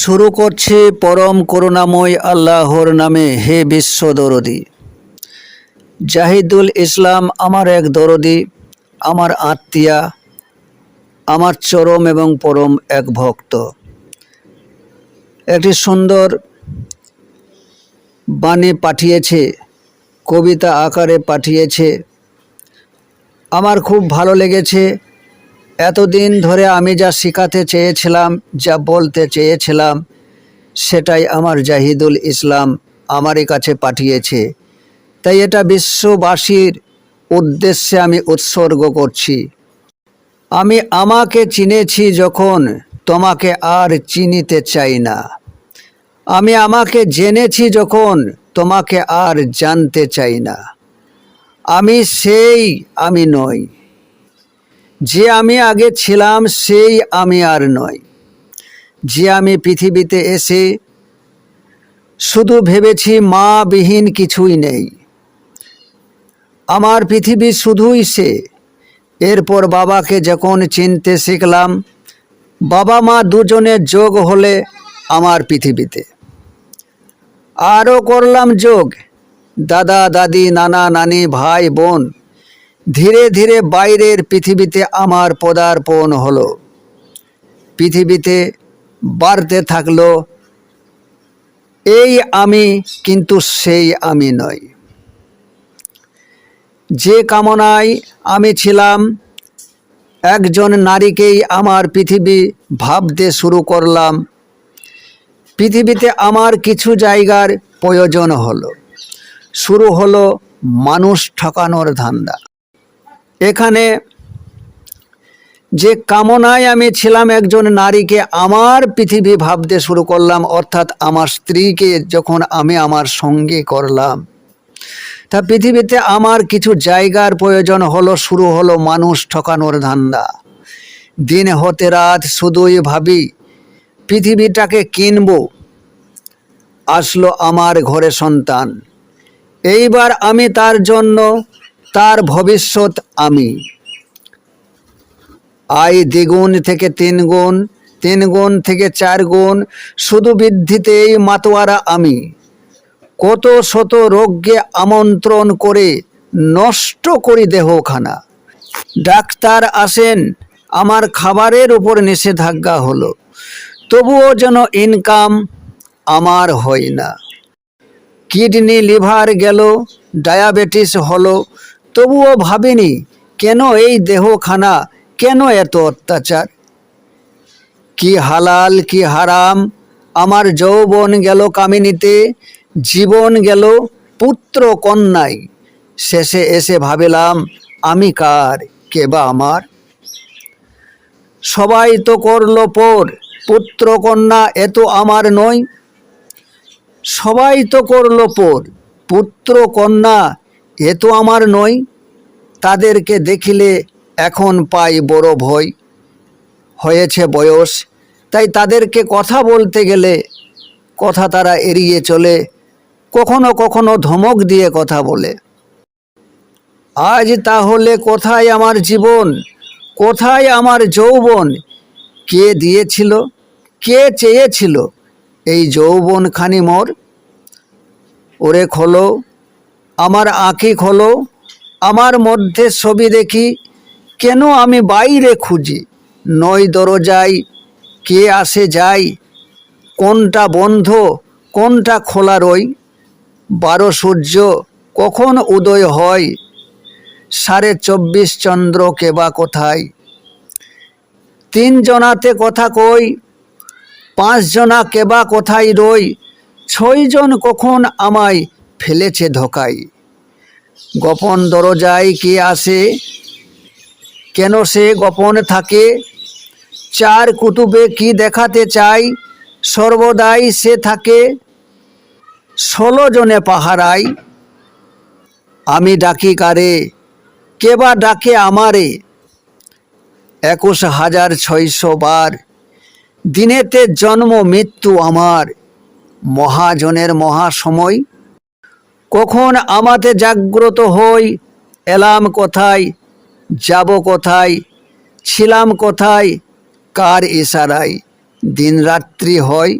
শুরু করছি পরম করুণাময় আল্লাহর নামে, হে বিশ্ব দরদি। জাহিদুল ইসলাম আমার এক দরদি, আমার আত্মীয়া, আমার চরম এবং পরম এক ভক্ত। একটি সুন্দর বাণী পাঠিয়েছে, কবিতা আকারে পাঠিয়েছে। আমার খুব ভালো লেগেছে এতদিন ধরে আমি যা শেখাতে চেয়েছিলাম, যা বলতে চেয়েছিলাম, সেটাই আমার জাহিদুল ইসলাম আমারই কাছে পাঠিয়েছে। তাই এটা বিশ্ববাসীর উদ্দেশ্যে আমি উৎসর্গ করছি। আমি আমাকে চিনেছি যখন তোমাকে আর চিনিতে চাই না। আমি আমাকে জেনেছি যখন তোমাকে আর জানতে চাই না। আমি সেই আমি নই। যে আমি আগে ছিলাম, সেই আমি আর নয় যে আমি পৃথিবীতে এসে শুধু ভেবেছি মা বিহীন কিছুই নেই। আমার পৃথিবী শুধুই সে। এরপর বাবাকে যখন চিনতে শিখলাম, বাবা মা দুজনে যোগ হলে আমার পৃথিবীতে। আরও করলাম যোগ। দাদা, দাদি, নানা, নানি, ভাই, বোন ধীরে ধীরে বাইরের পৃথিবীতে আমার পদার্পণ হলো। পৃথিবীতে বাড়তে থাকল, এই আমি কিন্তু সেই আমি নই। যে কামনায় আমি ছিলাম, একজন নারীকেই আমার পৃথিবী ভাবতে শুরু করলাম। পৃথিবীতে আমার কিছু জায়গার প্রয়োজন হলো। শুরু হলো মানুষ ঠকানোর ধান্দা। এখানে যে কামনায় আমি ছিলাম একজন নারীকে আমার পৃথিবী ভাবতে শুরু করলাম, অর্থাৎ আমার স্ত্রীকে যখন আমি আমার সঙ্গে করলাম। তা পৃথিবীতে আমার কিছু জায়গার প্রয়োজন হলো, শুরু হলো মানুষ ঠকানোর ধান্দা। দিন হতে রাত শুধুই ভাবি, পৃথিবীটাকে কিনব। আসলো আমার ঘরে সন্তান। এইবার আমি তার জন্য তার ভবিষ্যৎ আমি। আয় দ্বিগুণ থেকে তিন গুণ তিন গুণ থেকে চার গুণ, শুধু বৃদ্ধিতেই মাতোয়ারা আমি। কত শত রোগকে আমন্ত্রণ করে নষ্ট করি দেহখানা। ডাক্তার আসেন, আমার খাবারের উপর নিষেধাজ্ঞা হলো। তবুও যেন ইনকাম আমার হয় না। কিডনি লিভার গেল, ডায়াবেটিস হলো তবুও ভাবিনি, কেন এই দেহখানা, কেন এত অত্যাচার? কি হালাল, কি হারাম, আমার যৌবন গেল কামিনীতে, জীবন গেল পুত্র কন্যায়। শেষে এসে ভাবিলাম, আমি কার, কে বা আমার? সবাই তো করল পর, পুত্র কন্যা এত আমার নয়। সবাই তো করল পর, পুত্র কন্যা এ তো আমার নয়, তাদেরকে দেখিলে এখন পাই বড় ভয়। হয়েছে বয়স, তাই তাদেরকে কথা বলতে গেলে কথা তারা এড়িয়ে চলে, কখনো কখনো ধমক দিয়ে কথা বলে। আজ তাহলে কোথায় আমার জীবন? কোথায় আমার যৌবন? কে দিয়েছিল? কে চেয়েছিল এই যৌবনখানি মোর? ওরে খোলো আমার আঁকি খোলো আমার মধ্যে ছবি দেখি, কেন আমি বাইরে খুঁজি? নয় দরজায় কে আসে যায়? কোনটা বন্ধ, কোনটা খোলা রই? বারো সূর্য কখন উদয় হয়? সাড়ে চব্বিশ চন্দ্র কেবা কোথায়? তিন জনাতে কথা কই? পাঁচ জনা কেবা কোথায় রই? ছয়জন কখন আমায় ফেলেছে ধোকাই গোপন দরজায় কে আসে? কেন সে গোপন থাকে? চার কুতুবে কি দেখাতে চাই সর্বদাই সে থাকে ষোলো জনে পাহারায়। আমি ডাকি কারে? কে বা ডাকে আমারে? একুশ হাজার ছয়শো বার। দিনেতে জন্ম মৃত্যু আমার। মহাজনের মহাসময় কখন আমাতে জাগ্রত হই? এলাম কোথায়? যাব কোথায়? ছিলাম কোথায়? কার ইশারায় দিনরাত্রি হয়?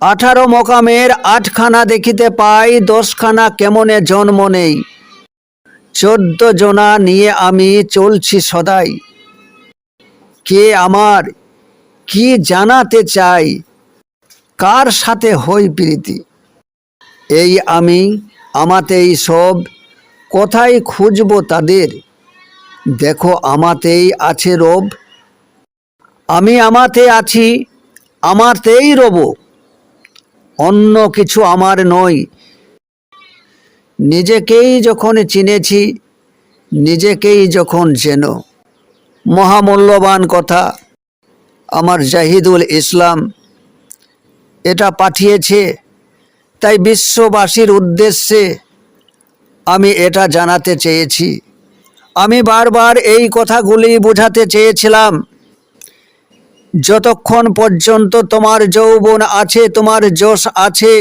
আঠারো মকামের আটখানা দেখিতে পাই, দশখানা কেমনে জন্ম নেই? চোদ্দ জনা নিয়ে আমি চলছি সদাই। কে আমার? কি জানাতে চাই? কার সাথে হই প্রীতি? এই আমি আমাতেই সব কোথায় খুঁজব তাদের? দেখো আমাতেই আছে রব। আমি আমাতে আছি, আমাতেই রব। অন্য কিছু আমার নয়। নিজেকেই যখন চিনেছি, নিজেকেই যখন যেন মহামূল্যবান কথা। আমার জাহিদুল ইসলাম এটা পাঠিয়েছে তাই বিশ্ববাসীর উদ্দেশ্যে আমি এটা জানাতে চেয়েছি। আমি বারবার এই কথাগুলি বোঝাতে চেয়েছিলাম। যতক্ষণ পর্যন্ত তোমার যৌবন আছে, তোমার যশ আছে,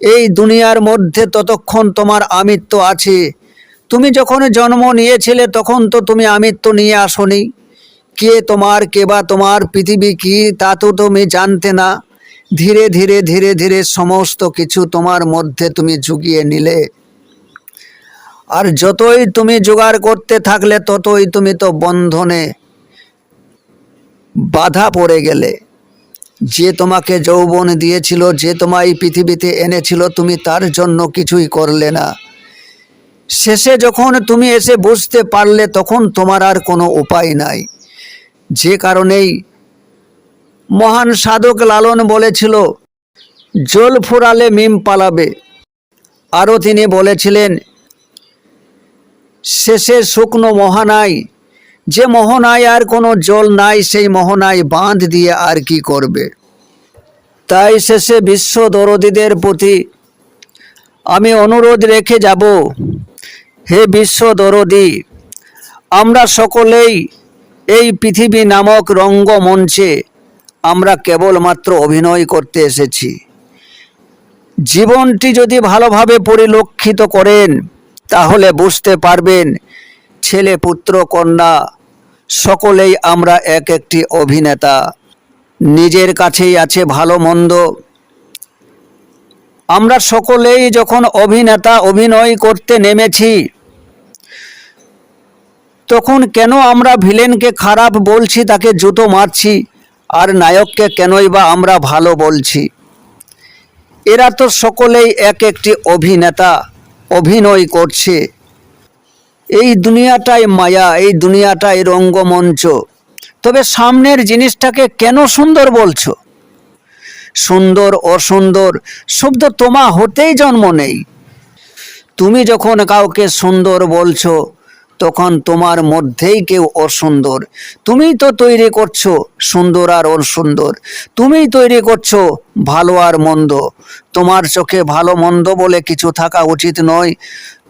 এই দুনিয়ার মধ্যে ততক্ষণ তোমার আমিত্ব আছে। তুমি যখন জন্ম নিয়েছিলে, তখন তো তুমি আমিত্ব নিয়ে আসনি। কে তোমার, কে বা তোমার পৃথিবী কি, তা তো তুমি জানতে না। ধীরে ধীরে ধীরে ধীরে সমস্ত কিছু তোমার মধ্যে তুমি জুগিয়ে নিলে। আর যতই তুমি জোগাড় করতে থাকলে, ততই তুমি তো বন্ধনে বাধা পড়ে গেলে। যে তোমাকে যৌবন দিয়েছিল, যে তোমায় পৃথিবীতে এনেছিল, তুমি তার জন্য কিছুই করলে না। শেষে যখন তুমি এসে বুঝতে পারলে, তখন তোমার আর কোনো উপায় নাই। যে কারণেই মহান সাধক লালন বলেছিল, জল ফুরালে মিম পালাবে। আরও তিনি বলেছিলেন, শেষে শুকনো মহানায় যে মোহনায় আর কোনো জল নাই, সেই মোহনায় বাঁধ দিয়ে আর কি করবে? তাই শেষে বিশ্ব দরদীদের প্রতি আমি অনুরোধ রেখে যাব, হে বিশ্ব দরদি, আমরা সকলেই এই পৃথিবী নামক রঙ্গমঞ্চে আমরা কেবলমাত্র অভিনয় করতে এসেছি। জীবনটি যদি ভালোভাবে পরিলক্ষিত করেন, তাহলে বুঝতে পারবেন, ছেলে, পুত্র, কন্যা, সকলেই আমরা এক একটি অভিনেতা। নিজের কাছেই আছে ভালো, মন্দ। আমরা সকলেই যখন অভিনেতা, অভিনয় করতে নেমেছি, তখন কেন আমরা ভিলেনকে খারাপ বলছি, তাকে জুতো মারছি? আর নায়ককে কেনই বা আমরা ভালো বলছি? এরা তো সকলেই এক একটি অভিনেতা, অভিনয় করছে। এই দুনিয়াটাই মায়া, এই দুনিয়াটাই রঙ্গমঞ্চ। তবে সামনের জিনিসটাকে কেন সুন্দর বলছো? সুন্দর, অসুন্দর, শব্দ তোমা হতেই জন্ম নেই। তুমি যখন কাউকে সুন্দর বলছো তখন তোমার মধ্যেই কেউ অসুন্দর তুমি তো তৈরি করছ সুন্দর আর অসুন্দর তুমিই তৈরি করছ ভালো আর মন্দ। তোমার চোখে ভালো মন্দ বলে কিছু থাকা উচিত নয়।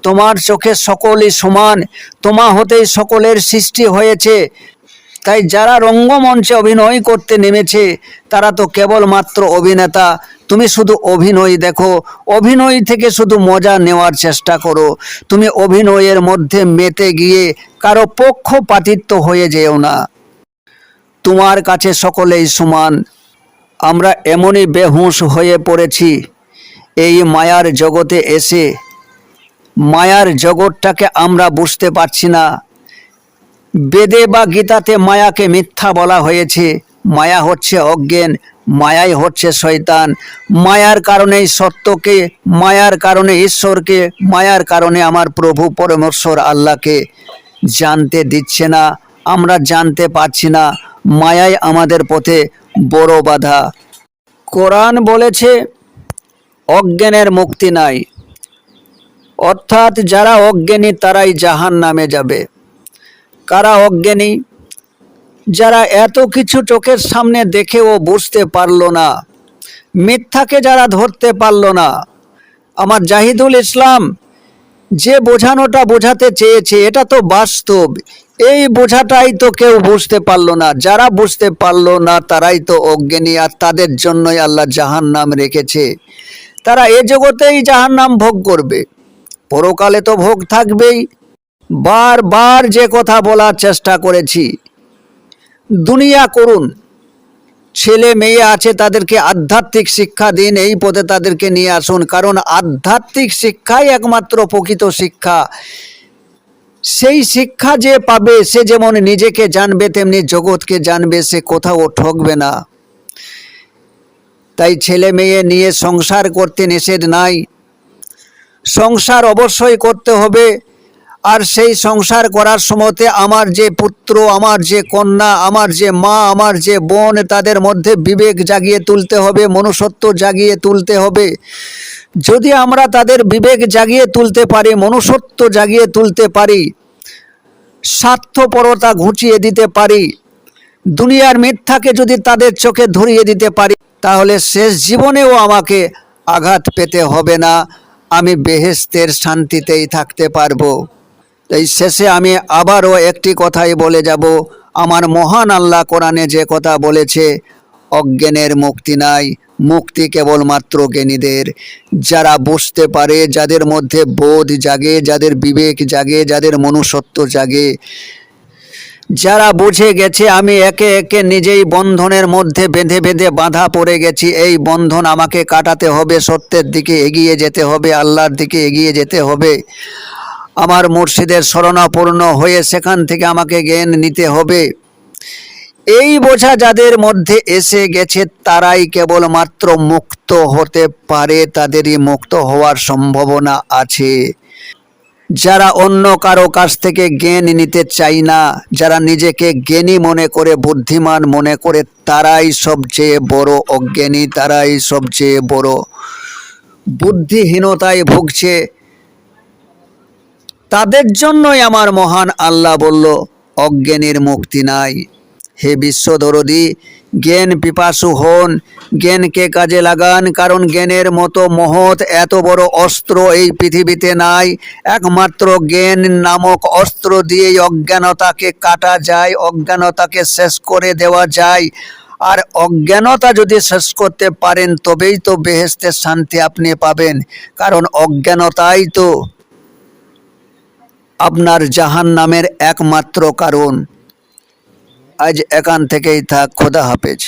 তোমার চোখে সকলই সমান। তোমা হতেই সকলের সৃষ্টি হয়েছে। তাই যারা রঙ্গমঞ্চে অভিনয় করতে নেমেছে, তারা তো কেবলমাত্র অভিনেতা তুমি শুধু অভিনয় দেখো, অভিনয় থেকে শুধু মজা নেওয়ার চেষ্টা করো। তুমি অভিনয়ের মধ্যে মেতে গিয়ে কারও পক্ষপাতিত্ব হয়ে যেও না। তোমার কাছে সকলেই সমান। আমরা এমনই বেহুঁশ হয়ে পড়েছি। এই মায়ার জগতে এসে, মায়ার জগৎটাকে আমরা বুঝতে পারছি না। বেদে বা গীতাতে মায়াকে মিথ্যা বলা হয়েছে। মায়া হচ্ছে অজ্ঞান মায়াই হচ্ছে শয়তান। মায়ার কারণেই সত্যকে, মায়ার কারণে ঈশ্বরকে, মায়ার কারণে আমার প্রভু পরমেশ্বর আল্লাহকে জানতে দিচ্ছে না, আমরা জানতে পারছি না। মায়াই আমাদের পথে বড় বাধা। কোরআন বলেছে, অজ্ঞানের মুক্তি নাই। অর্থাৎ যারা অজ্ঞানী তারাই জাহান নামে যাবে। কারা অজ্ঞানী? যারা এত কিছু চোখের সামনে দেখেও বুঝতে পারল না, মিথ্যাকে যারা ধরতে পারল না। আমার জাহিদুল ইসলাম যে বোঝানোটা বোঝাতে চেয়েছে, এটা তো বাস্তব। এই বোঝাটাই তো কেউ বুঝতে পারল না। যারা বুঝতে পারল না, তারাই তো অজ্ঞানী, আর তাদের জন্যই আল্লাহ জাহান নাম রেখেছে। তারা এ জগতেই জাহান নাম ভোগ করবে। পরকালে তো ভোগ থাকবেই। বারবার যে কথা বলার চেষ্টা করেছি। দুনিয়া করুন। ছেলে মেয়ে আছে, তাদেরকে আধ্যাত্মিক শিক্ষা দিন, এই পথে তাদেরকে নিয়ে আসুন। কারণ আধ্যাত্মিক শিক্ষাই একমাত্র প্রকৃত শিক্ষা। সেই শিক্ষা যে পাবে, সে যেমন নিজেকে জানবে, তেমনি জগৎকে জানবে, সে কোথাও ঠকবে না। তাই ছেলে মেয়ে নিয়ে সংসার করতে নিষেধ নাই। সংসার অবশ্যই করতে হবে। আর সেই সংসার করার সময়তে আমার যে পুত্র, আমার যে কন্যা, আমার যে মা, আমার যে বোন, তাদের মধ্যে বিবেক জাগিয়ে তুলতে হবে, মনুষ্যত্ব জাগিয়ে তুলতে হবে। যদি আমরা তাদের বিবেক জাগিয়ে তুলতে পারি, মনুষ্যত্ব জাগিয়ে তুলতে পারি, স্বার্থপরতা ঘুচিয়ে দিতে পারি, দুনিয়ার মিথ্যাকে যদি তাদের চোখে ধরিয়ে দিতে পারি, তাহলে শেষ জীবনেও আমাকে আঘাত পেতে হবে না। আমি বেহেস্তের শান্তিতেই থাকতে পারব। তাই শেষে আমি আবারও একটি কথাই বলে যাব। আমার মহান আল্লাহ কোরআনে যে কথা বলেছে, অজ্ঞানের মুক্তি নাই, মুক্তি কেবলমাত্র জ্ঞানীদের। যারা বুঝতে পারে, যাদের মধ্যে বোধ জাগে, যাদের বিবেক জাগে, যাদের মনুষ্যত্ব জাগে। যারা বুঝে গেছে, আমি একে একে নিজেই বন্ধনের মধ্যে বেঁধে বেঁধে বাঁধা পড়ে গেছি। এই বন্ধন আমাকে কাটাতে হবে, সত্যের দিকে এগিয়ে যেতে হবে, আল্লাহর দিকে এগিয়ে যেতে হবে। আমার মুর্শিদের শরণাপূর্ণ হয়ে সেখান থেকে আমাকে জ্ঞান নিতে হবে। এই বোঝা যাদের মধ্যে এসে গেছে, তারাই কেবলমাত্র মুক্ত হতে পারে, তাদেরই মুক্ত হওয়ার সম্ভাবনা আছে। যারা অন্য কারও কাছ থেকে জ্ঞান নিতে চাই না, যারা নিজেকে জ্ঞানী মনে করে, বুদ্ধিমান মনে করে, তারাই সবচেয়ে বড় অজ্ঞানী, তারাই সবচেয়ে বড় বুদ্ধিহীনতায় ভুগছে। তাদের জন্যই আমার মহান আল্লাহ বলল, অজ্ঞানীর মুক্তি নাই। হে বিশ্বদরদি জ্ঞান পিপাসু হন, জ্ঞানকে কাজে লাগান, কারণ জ্ঞানের মতো মহৎ এত বড় অস্ত্র এই পৃথিবীতে নাই। একমাত্র জ্ঞান নামক অস্ত্র দিয়েই অজ্ঞানতাকে কাটা যায়, অজ্ঞানতাকে শেষ করে দেওয়া যায়। আর অজ্ঞানতা যদি শেষ করতে পারেন, তবেই তো বেহেস্তের শান্তি আপনি পাবেন, কারণ অজ্ঞানতাই তো আপনার জাহান নামের একমাত্র কারণ। আজ এখান থেকেই থাক খোদা হাফেজ।